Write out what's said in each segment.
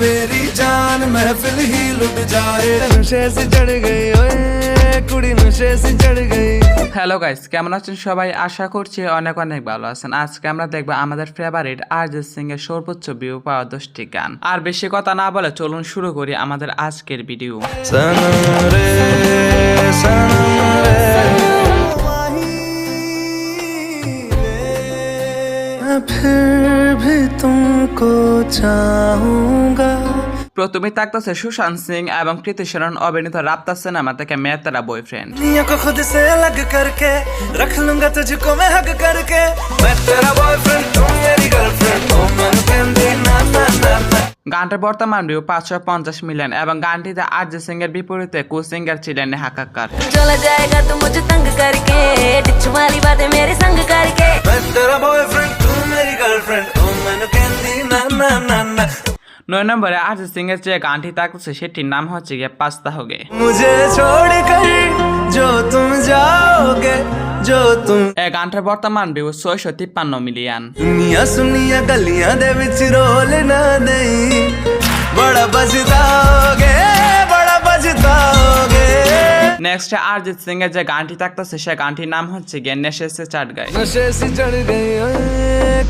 मेरी जान महफिल ही लुट जाए नशे से चढ़ गई ओए कुड़ी नशे से चढ़ गई হ্যালো গাইস কেমন আছেন সবাই আশা করছি অনেক অনেক ভালো আছেন আজকে আমরা দেখবো আমাদের ফেভারিট অরিজিৎ সিং এর সর্বোচ্চ ভিউ পাওয়া দশটি গান আর বেশি কথা না বলে চলুন শুরু করি আমাদের আজকের ভিডিও सनम रे सनम रे मैं फिर भी तुमको चाहूंगा প্রথমে থাকতেছে সুশান্ত সিং এবং কৃতি সেনন অভিনীত রাপ্তা সিনেমা থেকে মেহতারা বয়ফ্রেন্ড গানটার বর্তমান ভিউ পাঁচশো পঞ্চাশ মিলিয়ন এবং গানটিতে আরজি সিং এর বিপরীতে কু সিঙ্গার ছিলেন নেহা কাকার নয় নম্বরে আরজিৎ সিং এর যে গানটি থাকছে সেটির নাম হচ্ছে গিয়ে পাস্তা হোগে। গানটার বর্তমান ভিউ তিপ্পান্ন মিলিয়ন। সুনিয়া না দেই। নেক্সট অরিজিৎ সিং এর যে গানটি থাকতেছে সে গানটির নাম হচ্ছে গিয়ে নেশে সে চড় গাই। নেশে সে চড় গাই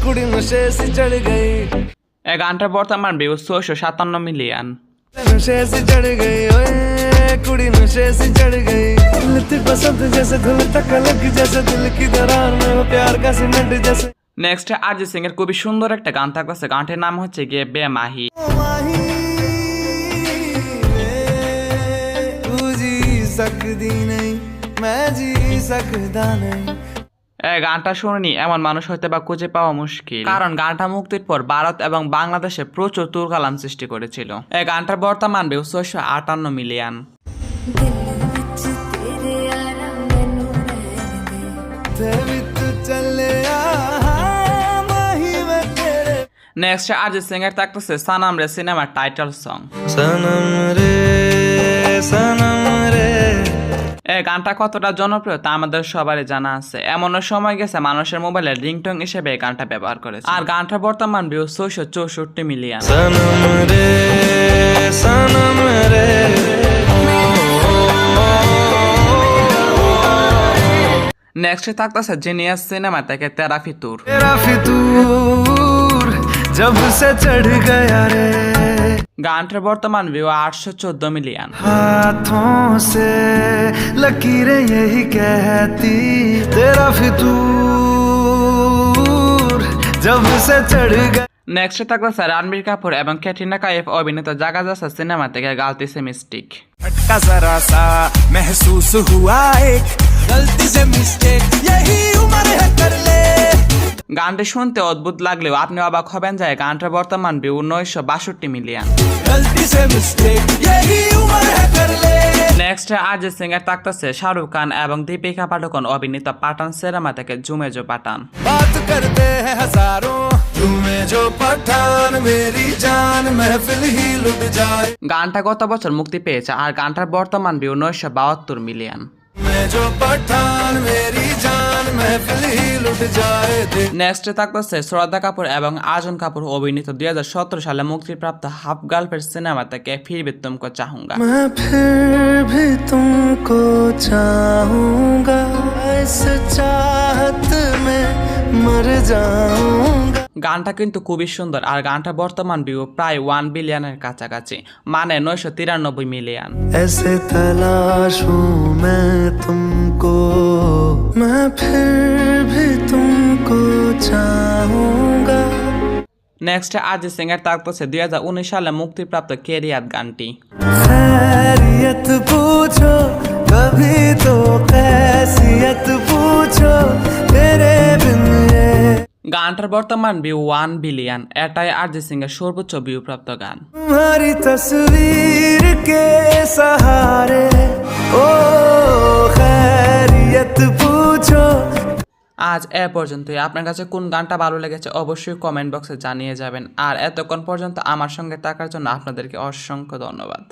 কুড়ি নেশে সে চড় গাই। गई এই গানটার বর্তমান ভিউ ছয়শো সাতান্ন মিলিয়ন नशे से चढ़ गई ओए कुड़ी नशे से चढ़ गई लती पसंद जैसे धुल तक लग जैसे दिल की दरार में वो प्यार का सीमेंट जैसे নেক্সট অরিজিৎ সিং এর খুবই সুন্দর একটা গান থাকতেছে গানটির নাম হচ্ছে গিয়ে বেমাহি तू जी सकदी नहीं मैं जी सकदा नहीं এই গানটা শুনিনি এমন মানুষ হয়তো বা খুঁজে পাওয়া মুশকিল। কারণ গানটা মুক্তির পর ভারত এবং বাংলাদেশে প্রচুর তুরকালাম সৃষ্টি করেছিল। এই গানটার বর্তমান বেউ ছয়শো আটান্ন মিলিয়ন। নেক্সট আরজিৎ সিং এর থাকতেছে সানাম রে সিনেমার টাইটেল সং সানাম রে সানাম গানটা কতটা জনপ্রিয় তা আমাদের সবারই জানা আছে। এমনও সময় গেছে মানুষের মোবাইলে রিংটং হিসেবে এই গানটা ব্যবহার করেছে। আর গানটা বর্তমান ভিউ ছয়শো চৌষট্টি মিলিয়ন নেক্সট থাকতেছে জিনিয়াস সিনেমা থেকে তেরা জব সে চড় গয়া রে। গানটার বর্তমান ভিউ আটশো চোদ্দ মিলিয়ন हाथों से लकीरें यही कहती तेरा फितूर जब से चढ़ गया নেক্সট থাকতেছে রণবীর কাপুর এবং ক্যাটরিনা কাইফ অভিনীত জাগা জাসা সিনেমা থেকে গালতিসে মিস্টিক গানটা শুনতে অদ্ভুত লাগলেও আপনি অবাক হবেন যে গানটা বর্তমান ভিউ নয়শো বাষট্টি মিলিয়ন। নেক্সট আজ সিঙ্গার থাকতেছে শাহরুখ খান এবং দীপিকা পাঠকন অভিনীত পাঠান সিনেমা থেকে জুমে জো পাঠান। গানটা গত বছর মুক্তি পেয়েছে আর গানটার বর্তমান ভিউ নয়শো বাহাত্তর মিলিয়ন। নেক্সট থাকতেছে শ্রদ্ধা কাপুর এবং আজন কাপুর অভিনীত দুই হাজার সতেরো সালে মুক্তিপ্রাপ্ত হাফ গার্লফ্রেন্ড সিনেমা থেকে ফির ভি তুমকো চাহুঙ্গা। তুমকো চাহুঙ্গা চাহত মে মর যাউঙ্গা चाहत में मर जाऊंगा গানটা কিন্তু খুবই সুন্দর আর গানটা বর্তমান ভিউ প্রায় ওয়ান বিলিয়নের কাছাকাছি মানে নয়শো তিরানব্বই মিলিয়ন ऐसे तलाशूं मैं तुमको मैं फिर भी तुमको चाहूंगा নেক্সট অরিজিৎ সিং এর থাকতেছে দুই হাজার উনিশ সালে মুক্তিপ্রাপ্ত কেরিয়াত গানটি खैरियत पूछो कभी গানটার বর্তমান ভিউ ওয়ান বিলিয়ন এটাই আরজি সিং এর সর্বোচ্চ ভিউপ্রাপ্ত গান। কে ও আজ এ পর্যন্তই। আপনার কাছে কোন গানটা ভালো লেগেছে অবশ্যই কমেন্ট বক্সে জানিয়ে যাবেন। আর এতক্ষণ পর্যন্ত আমার সঙ্গে থাকার জন্য আপনাদেরকে অসংখ্য ধন্যবাদ।